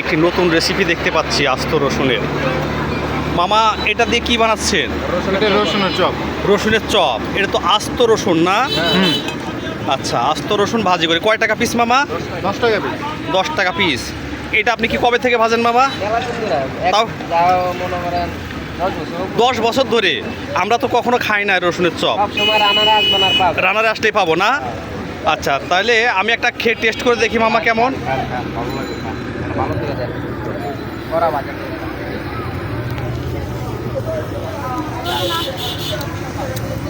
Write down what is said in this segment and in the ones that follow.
একটি নতুন রেসিপি দেখতে পাচ্ছি আস্ত রসুনের। মামা এটা দিয়ে কি বানাচ্ছেন? রসুনের চপ। রসুনের চপ। এটা তো আস্ত রসুন না? আচ্ছা আস্ত রসুন ভাজি করে। কয় টাকা পিস মামা? দশ টাকা পিস দশ টাকা পিস এটা আপনি কি কবে থেকে ভাজেন মামা? তাও? মনে দশ বছর ধরে। আমরা তো কখনো খাই না রসুনের চপ। রানারে আসলেই পাবো না? আচ্ছা তাহলে আমি একটা খেয়ে টেস্ট করে দেখি মামা কেমন? খান, খান, ভালো লাগে খান। দেন করা বাজার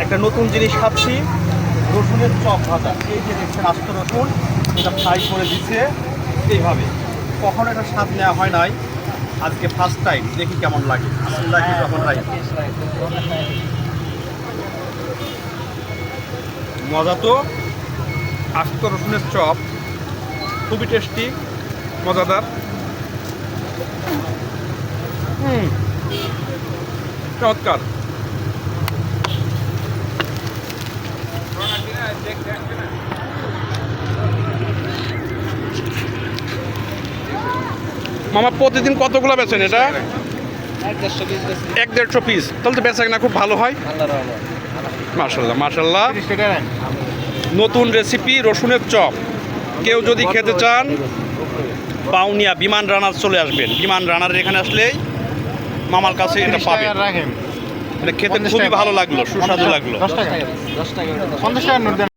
একটা নতুন জিনিস খাচ্ছি রসুনের চপ ভাজা। এই যে দেখছেন আস্ত রসুন এটা ফ্রাই করে দিচ্ছে। এইভাবে। কখনো এটা স্বাদ নেওয়া হয় নাই। আজকে ফার্স্ট টাইম দেখি কেমন লাগে। বিসমিল্লাহি রহমানির রহিম। মজা তো। আস্ত রসুনের চপ খুবই টেস্টি মজাদার। চমৎকার। মামা, প্রতিদিন কতগুলো বেছেন এটা? এক দেড়শো পিস তাহলে তো বেচা কিনা খুব ভালো হয়। মার্শাল্লাহ মার্শাল্লাহ নতুন রেসিপি রসুনের চপ। কেউ যদি খেতে চান পাউনিয়া বিমান রানার চলে আসবেন। বিমান রানার এখানে আসলেই মামার কাছে এটা পাবে পাবেন। রাখেন। এটা খেতে খুবই ভালো লাগল সুস্বাদু লাগল। দশ টাকা দশ টাকা পঞ্চাশ দেন।